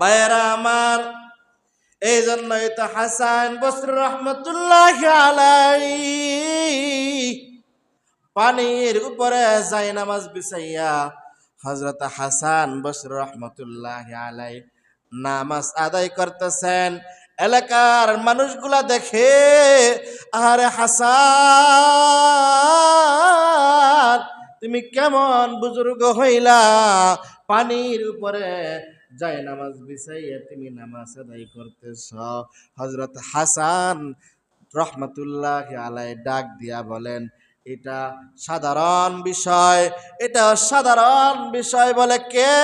ভাইয়েরা আমার এই জন্যই তো হাসান বসর রহমতুল্লাহ আলাই পানির উপরে যাই নামাজ বিছাইয়া হজরত হাসান বসর রহমতুল্লাহ আলাই নামাজ আদায় করতেছেন। এলাকার মানুষগুলা দেখে, আরে হাসান, তুমি কেমন বুজুর্গ হইলা? পানির উপরে যাই নামাজ বিছাইয়া তুমি নামাজ আদায় করতেছ। হজরত হাসান রহমতুল্লাহ আলাই ডাক দিয়া বলেন, এটা সাধারণ বিষয়, এটা সাধারণ বিষয় বলে কে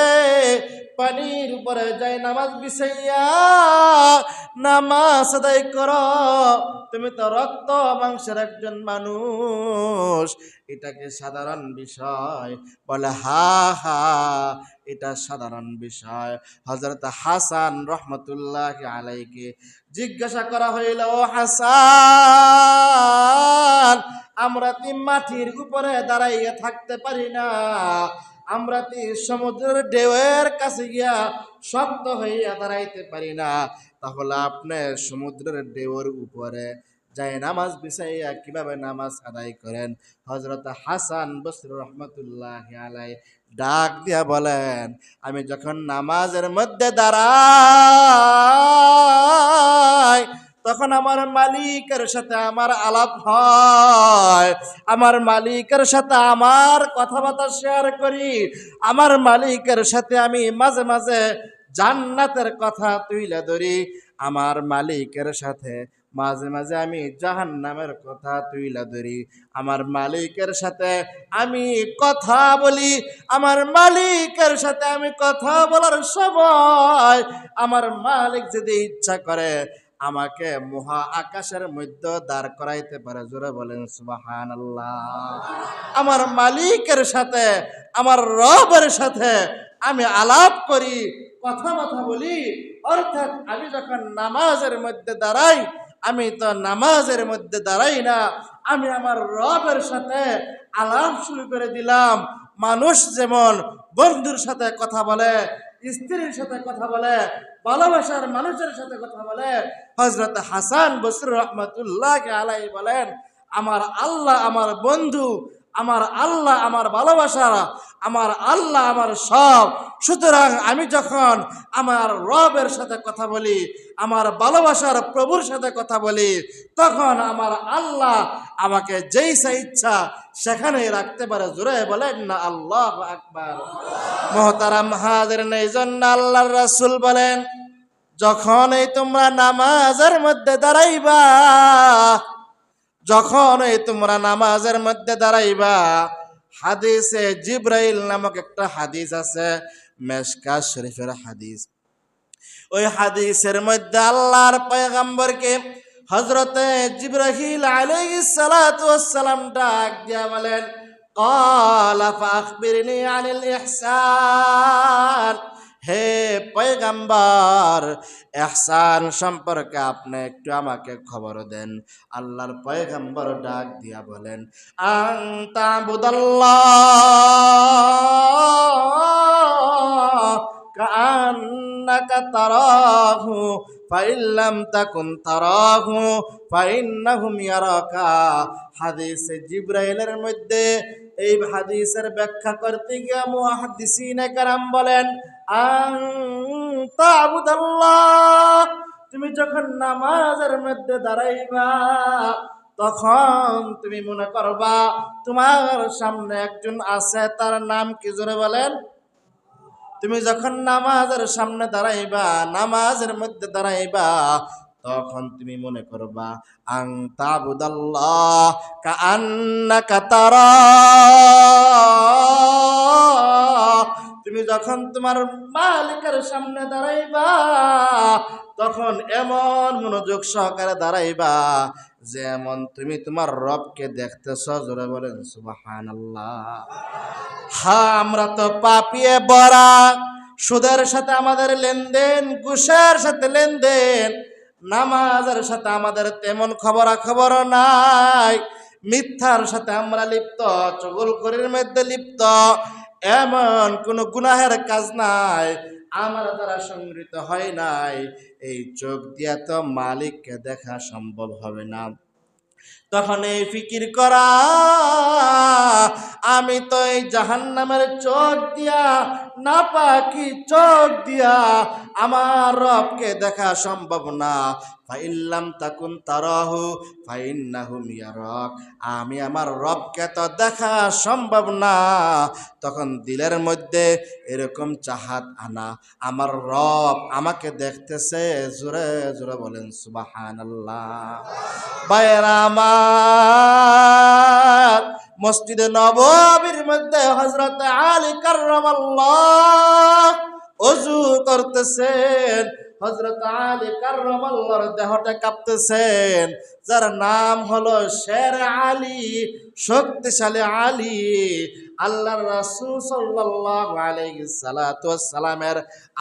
পানির উপরে যাই নামাজ বিছাইয়া নামাজ আদায় করো? তুমি তো রক্ত মাংসের একজন মানুষ। এটাকে সাধারণ বিষয় বলে, হা হা এটা সাধারণ বিষয়। হজরত হাসান রহমতুল্লাহ আলাইকে জিজ্ঞাসা করা হইল, ও হাসান, আমরা কি মাটির উপরে দাঁড়াইয়া থাকতে পারি না? আমরা কি সমুদ্রের ঢেউয়ের কাছে গিয়া শক্ত হইয়া দাঁড়াইতে পারি না? তাহলে আপনি সমুদ্রের ঢেউয়ের উপরে যাই নামাজ বিছাইয়া কীভাবে নামাজ আদায় করেন? হজরত হাসান বসর রহমতুল্লাহ আলাই ডাক দিয়া বলেন, আমি যখন নামাজের মধ্যে দাঁড়াই, তখন আমার মালিকের সাথে আমার আলাপ হয়। আমার মালিকের সাথে আমার কথাবার্তা শেয়ার করি। আমার মালিকের সাথে আমি মাঝে মাঝে জান্নাতের কথা তুইলে ধরি। আমার মালিকের সাথে মাঝে মাঝে আমি জাহান নামের কথা তুইলা ধরি। আমার মালিকের সাথে আমি কথা বলি। আমার মালিকের সাথে আমি কথা বলার সময় আমার মালিক যদি ইচ্ছা করে আমাকে মহা আকাশের মধ্যে দাঁড় করাইতে পারে, জোরে বলেন সুবাহান আমার মালিকের সাথে, আমার রবের সাথে আমি আলাপ করি কথা কথা বলি। অর্থাৎ আমি যখন নামাজের মধ্যে দাঁড়াই আমি তো নামাজের মধ্যে দাঁড়াই না। আমি আমার রবের সাথে আলাপ শুরু করে দিলাম। মানুষ যেমন বন্ধুর সাথে কথা বলে, স্ত্রীর সাথে কথা বলে, ভালোবাসার মানুষের সাথে কথা বলে হজরত হাসান বসুর রহমতুল্লাহকে আলাই বলেন, আমার আল্লাহ, আমার বন্ধু আমার আল্লাহ আমার ভালোবাসা আমার আল্লাহ আমার সব। সুতরাং আমি যখন আমার রবের সাথে কথা বলি, আমার ভালোবাসার প্রভুর সাথে কথা বলি, তখন আমার আল্লাহ আমাকে যেই সে ইচ্ছা সেখানেই রাখতে পারে। জোরে বলেন না, আল্লাহ আকবার। মোহতারাম হাজের নেই জন্য আল্লাহর রাসুল বলেন যখন এই তোমরা নামাজের মধ্যে দাঁড়াইবা যখন এই তোমরা নামাজের মধ্যে দাঁড়াইবা হাদিসে জিব্রাইল নামক একটা হাদিস আছে মেশকা শরীফের হাদিস ওই হাদিসের মধ্যে আল্লাহর পয়গাম্বরকে হজরতে জিব্রাহিল আলাইহিস সালাতু ওয়াসসালাম ডাক দিয়া বলেন قال فأخبرني عن الإحسان হে পয়গাম্বার, এহসান সম্পর্কে আপনি একটু আমাকে খবর দেন। আল্লাহর পয়গাম্বর ডাক দিয়া বলেন আং তাবুদাল্লাহ কান্নাকা তারাহু ফাইল্লাম তাকুন তারাহু ফাইন্নাহুম ইয়ারাকা হাদিসে জিব্রাইলের মধ্যে এই হাদিসের ব্যাখ্যা করতে গিয়ে মুহাদ্দিসিনে কারাম বলেন আং তাবুদাল্লাহ তুমি যখন নামাজের মধ্যে দাঁড়াইবা, তখন তুমি মনে করবা তোমার সামনে একজন আছে, তার নাম কি জোরে বলেন? তুমি যখন নামাজের সামনে দাঁড়াইবা, নামাজের মধ্যে দাঁড়াইবা, তখন তুমি মনে করবা আং তাবুদাল্লাহ আন্না কাতারা তুমি যখন তোমার মালিকের সামনে দাঁড়াইবা তখন এমন মনোযোগ সহকারে দাঁড়াইবা যেমন তুমি তোমার রবকে দেখতেছ, জোরে বলেন সুবাহান হ্যাঁ আমরা তো পাপিয়ে বরা সুদের সাথে আমাদের লেনদেন, ঘুষের সাথে লেনদেন, নামাজের সাথে আমাদের তেমন খবরা খবর নাই। মিথ্যার সাথে আমরা লিপ্ত চগল করির মধ্যে লিপ্ত, এমন কোন গুনাহের কাজ নাই। আমার দ্বারা সংগৃহীত হয় নাই। এই চোখ দিয়া তো মালিককে দেখা সম্ভব হবে না। তখন এই ফিকির করা, আমি তো এই জাহান্নামের চোখ দিয়া না পাকি চোখ দিয়া আমার রবকে দেখা সম্ভব না। ফাইল্লাম তাকুন তারাহু ফাইন্নাহু মিয়ারক আমি আমার রবকে তো দেখা সম্ভব না। তখন দিলের মধ্যে এরকম চাহাত আনা। আমার রব আমাকে দেখতেছে, জোরে জোরে বলেন, সুবাহানাল্লাহ। বাইরা আমার মসজিদে নববীর মধ্যে হজরত আলী কার্রামাল্লাহ অজু করতেছেন। হজরত আলী কার্রামাল্লাহর দেহটা কাঁপতেছেন, যার নাম হলো শের আলী, শক্তিশালী আলী। আল্লাহর রাসূল সালামের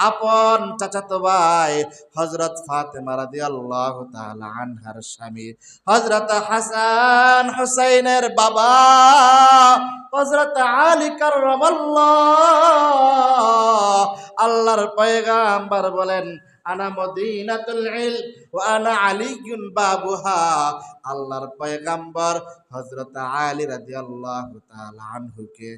আপন চাচাতো ভাই হযরত ফাতেমা রাদিয়াল্লাহু তাআলা আনহার স্বামী, হযরত হাসান হুসাইনের বাবা, হযরত আলী কাররামাল্লাহ। আল্লাহর পয়গাম্বর বলেন আনা মদিনাতুল ইলম ওয়া আনা আলিয়ুন বাবুহা। আল্লাহর পয়গাম্বর হযরত আলী রাদিয়াল্লাহু তাআলা আনহুকে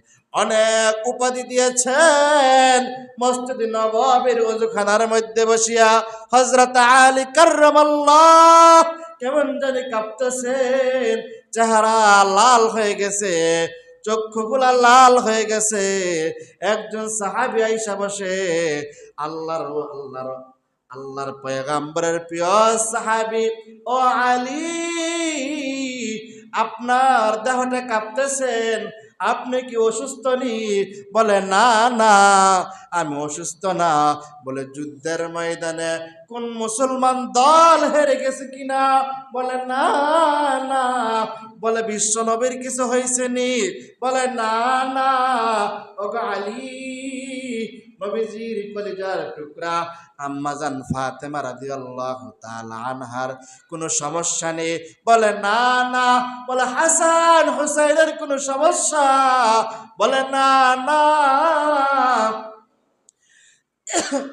অনেক উপাধি দিয়েছেন। মসজিদ নববীর ওযুখানার মধ্যে বসিয়া হযরত আলী কাররামাল্লাহ কেমন জানি কাঁপতেছেন। চেহারা লাল হয়ে গেছে, চক্ষুগুলা লাল হয়ে গেছে। একজন সাহাবি আইসা বসে, আল্লাহর আল্লাহর আল্লাহর পয়গাম্বরের প্রিয় সাহাবি, ও আলী, আপনার দেহটা কাঁপতেছেন, আপনি কি অসুস্থ নি? বলে, না না, আমি অসুস্থ না। বলে, যুদ্ধের ময়দানে কোন মুসলমান দল হেরে গেছে কিনা? বলে, না না। বলে, বিশ্ব নবীর কিছু হয়েছে নি? বলে, না না। ও আলী নবীজির কলিজার টুকরা আম্মাজান ফাতেমা রাদিয়াল্লাহু তাআলা আনহার। কোনো সমস্যা নেই। বলে, না না। বলে, হাসান হুসাইনের কোনো সমস্যা? বলে, না না।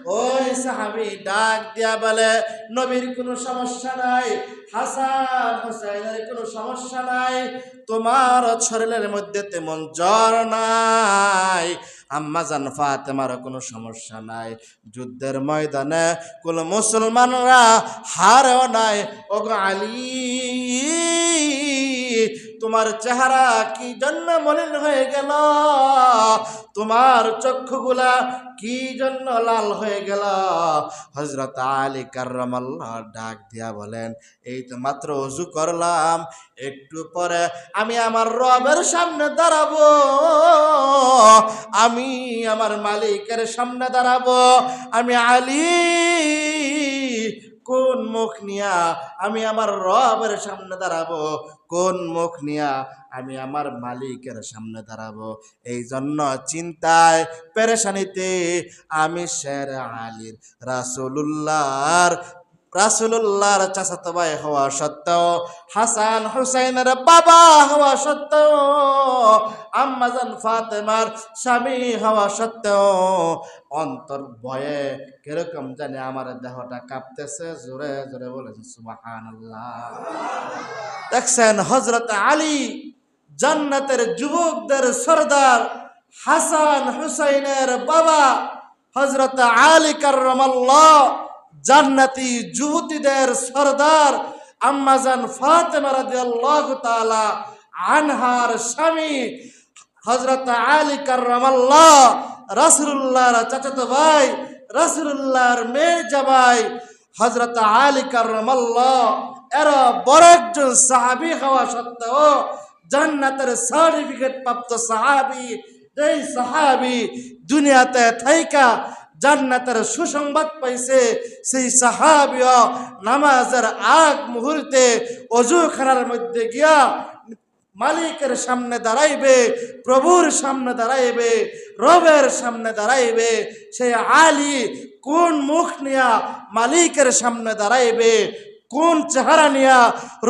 ওই সাহাবি ডাক দিয়া বলে, নবীর কোনো সমস্যা নাই। হাসান হুসাইনের কোনো সমস্যা নাই। তোমার শরীরের মধ্যে তেমন জ্বর নাই। আম্মা জান ফাতেমার কোনো সমস্যা নাই। যুদ্ধের ময়দানে কোন মুসলমানরা হারেও নাই। ওগো আলী তোমার চেহারা কি জন্য মলিন হয়ে গেল? তোমার চক্ষুগুলা কি জন্য লাল হয়ে গেল? হজরত আলী কার্রামাল্লাহ ডাক দিয়া বলেন, এই তো মাত্র অজু করলাম, একটু পরে আমি আমার রবের সামনে দাঁড়াবো। আমি আমার মালিকের সামনে দাঁড়াবো। আমি আলী কোন মুখ নিয়া আমি আমার রবের সামনে দাঁড়াবো? কোন মুখ নিয়া আমি আমার মালিকের সামনে দাঁড়াবো? এই জন্য চিন্তায় পেরেশানিতে আমি শের আলীর রাসুলুল্লাহর রাসুলুল্লাহর চাচাতো ভাই হওয়া সত্ত্বেও, হাসান হুসাইনের বাবা হওয়া সত্ত্বেও আম্মাজান ফাতেমার স্বামী হওয়া সত্ত্বেও, অন্তর ভয়ে কীরকম জানি আমার দেহটা কাঁপতেছে, জোরে জোরে বলেছে সুবাহান দেখছেন হজরত আলী জান্নাতের যুবকদের সর্দার, হাসান হুসাইনের বাবা হজরত আলী কার্রমাল্লাহ। জান্নাতি যুবতীদের সর্দার আম্মাজান ফাতেমা রাদিয়াল্লাহু তাআলা আনহার স্বামী হজরত আলী কার্রামাল্লাহ, রাসূলুল্লাহর চাচাতো ভাই, রাসূলুল্লাহর মেয়ে জামাই হজরত আলী কার্রামাল্লাহ, এরা বড় একজন সাহাবী হওয়া সত্ত্বেও জান্নাতের সার্টিফিকেট প্রাপ্ত সাহাবী এই সাহাবী দুনিয়াতে থাইকা জান্নাতের সুসংবাদ পাইছে, সেই সাহাবিও নামাজের আগ মুহূর্তে অজুখানার মধ্যে গিয়া মালিকের সামনে দাঁড়াইবে, প্রভুর সামনে দাঁড়াইবে, রবের সামনে দাঁড়াইবে, সেই আলী কোন মুখ নিয়া মালিকের সামনে দাঁড়াইবে, কোন চেহারা নিয়া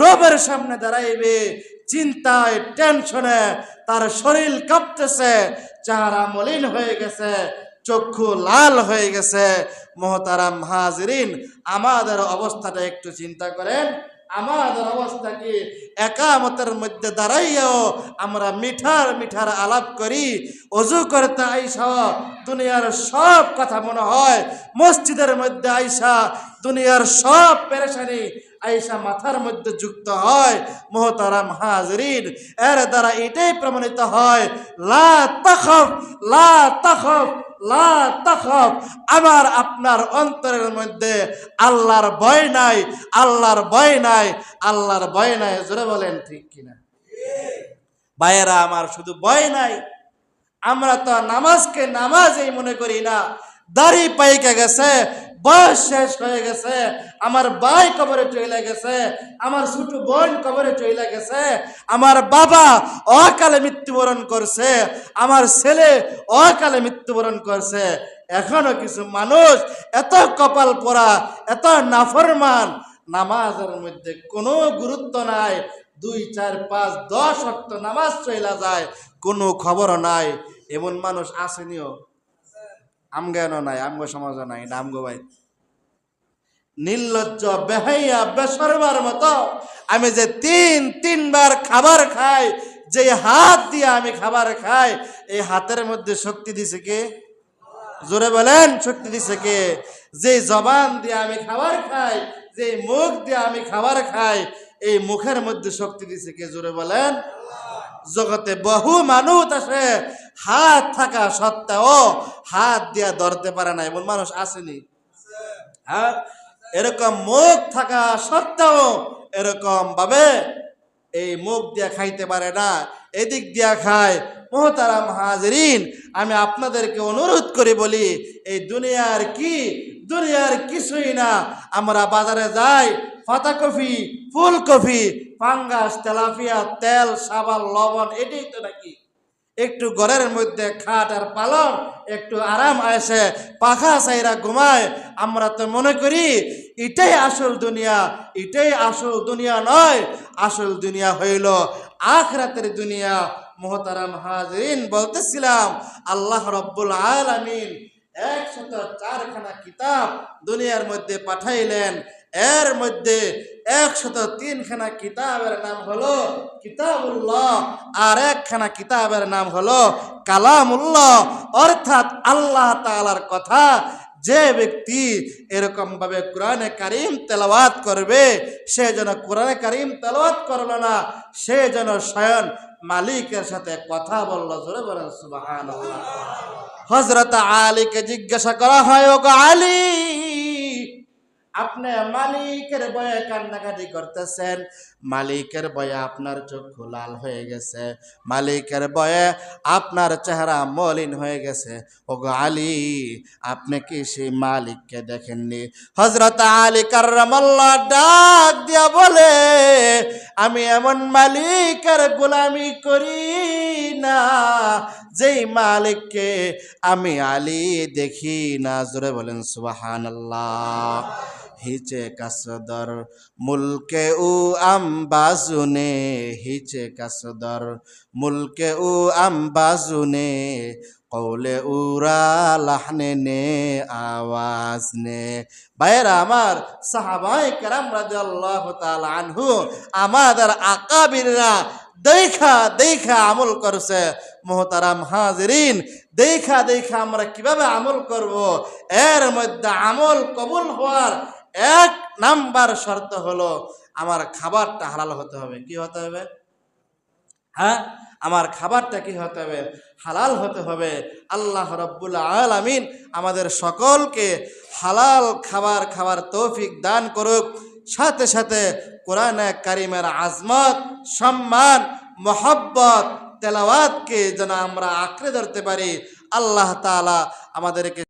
রবের সামনে দাঁড়াইবে, চিন্তায়, টেনশনে তার শরীর কাঁপতেছে, চেহারা মলিন হয়ে গেছে। চক্ষু লাল হয়ে গেছে। মোহতারাম হাজরিন, আমাদের অবস্থাটা একটু চিন্তা করেন। আমাদের অবস্থা কি? একামতের মধ্যে দাঁড়াইয়াও আমরা মিঠার মিঠার আলাপ করি। অজু করতে আইসা দুনিয়ার সব কথা মনে হয়। মসজিদের মধ্যে আইসা দুনিয়ার সব পেরেশানি আইসা মাথার মধ্যে যুক্ত হয়, মোহতারাম হাজরিন। এর দ্বারা এটাই প্রমাণিত হয়, লা তখফ লা তখফ লা তখফ। আমার আপনার অন্তরের মধ্যে আল্লাহর ভয় নাই, আল্লাহর ভয় নাই, আল্লাহর ভয় নাই। জোরে বলেন, ঠিক কিনা? ভাইয়েরা, আমার শুধু ভয় নাই, আমরা তো নামাজকে নামাজই মনে করি না। দাড়ি পাইকে গেছে বয়স শেষ হয়ে গেছে, আমার ভাই কবরে চলে গেছে, আমার ছোট বোন কবরে চলে গেছে, আমার বাবা অকালে মৃত্যুবরণ করছে, আমার ছেলে অকালে মৃত্যুবরণ করছে। এখনও কিছু মানুষ এত কপাল পরা এত নাফরমান, নামাজের মধ্যে কোনো গুরুত্ব নাই, দুই, চার, পাঁচ, দশ অক্ট নামাজ চইলা যায়, কোনো খবর নাই। এমন মানুষ আসেনিও আমগানো নাই আমগো সমাজ নাই, এটা আমগো ভাই। নির্লজ্জ, বেহাইয়া, বেসরবার মতো আমি যে তিন, তিনবার খাবার খাই, যে হাত দিয়ে আমি খাবার খাই, এই হাতের মধ্যে শক্তি দিছে কে? জোরে বলেন, শক্তি দিছে কে? যে জবান দিয়ে আমি খাবার খাই, যে মুখ দিয়ে আমি খাবার খাই, এই মুখের মধ্যে শক্তি দিছে কে? জোরে বলেন। জগতে বহু মানুষ আছে, হাত থাকা সত্ত্বেও হাত দিয়া ধরতে পারে না এমন মানুষ আসেনি। হ্যাঁ? এরকম মুখ থাকা সত্ত্বেও এরকম ভাবে এই মুখ দিয়া খাইতে পারে না, এদিক দিয়া খায়। মোহতারাম হাজরিন, আমি আপনাদেরকে অনুরোধ করে বলি, এই দুনিয়ার কি? দুনিয়ার কিছুই না। আমরা বাজারে যাই পাতাকপি ফুলকপি পাঙ্গাস তেলাপিয়া, তেল, সাবান, লবণ, এটাই তো নাকি? একটু ঘরের মধ্যে খাট আর পালন একটু আরাম আসে, পাখা সাইরা ঘুমায়। আমরা তো মনে করি, এটাই আসল দুনিয়া, এটাই আসল দুনিয়া নয়, আসল দুনিয়া হইল আখরাতের দুনিয়া। মোহতারাম হাজরিন, বলতেছিলাম, আল্লাহ রব্বুল আলামিন একশত চারখানা কিতাব দুনিয়ার মধ্যে পাঠাইলেন। এর মধ্যে একশত তিনখানা কিতাবের নাম হলো কিতাবুল্লাহ আর একখানা কিতাবের নাম হলো কালামুল্লাহ। অর্থাৎ আল্লাহ তাআলার কথা যে ব্যক্তি এরকম ভাবে কোরআনে কারিম তেলাওয়াত করবে, সে যেন কোরআনে কারিম তেলাওয়াত করল না, সে যেন স্বয়ং মালিকের সাথে কথা বলল। জোরে বলেন, সুবহানাল্লাহ। হজরত আলীকে জিজ্ঞাসা করা হয়, ওগো আলী আপনি মালিকের বয়ে কান্নাকাটি করতেছেন। মালিকের বয়ে আপনার চক্ষু লাল হয়ে গেছে। মালিকের বয়ে আপনার চেহারা মলিন হয়ে গেছে। ওগো আলী, আপনি কি সেই মালিককে দেখেননি? হজরত আলী কার্রামাল্লাহ ডাক দিয়া বলে, আমি এমন মালিকের গোলামি করি না, যেই মালিককে আমি আলী দেখি না। জোরে বলেন সুবাহান হিচে কাসদর মুলকে উ আম্বাজুনে হিচে কাসদর মুলকে উ আম্বাজুনে কৌলে উরা লাহনে নে, আওয়াজ নে। ভাইয়েরা, আমার সাহাবাই কেরাম রাদিয়াল্লাহু তাআলা আনহু, আমাদের আকাবিররা দেখা দেখা আমল করছে মোহতারাম হাজরিন। দেখা দেখা আমরা কীভাবে আমল করব? এর মধ্যে আমল কবুল হওয়ার এক নাম্বার শর্ত হলো, আমার খাবারটা হালাল হতে হবে। কি হতে হবে? হ্যাঁ? আমার খাবারটা কি হতে হবে? হালাল হতে হবে। আল্লাহ রব্বুল আলামিন আমাদের সকলকে হালাল খাবার খাবার তৌফিক দান করুক। সাথে সাথে কোরআন কারিমের আজমত, সম্মান, মোহব্বত, তেলাওয়াতকে যেন আমরা আঁকড়ে ধরতে পারি। আল্লাহ তালা আমাদেরকে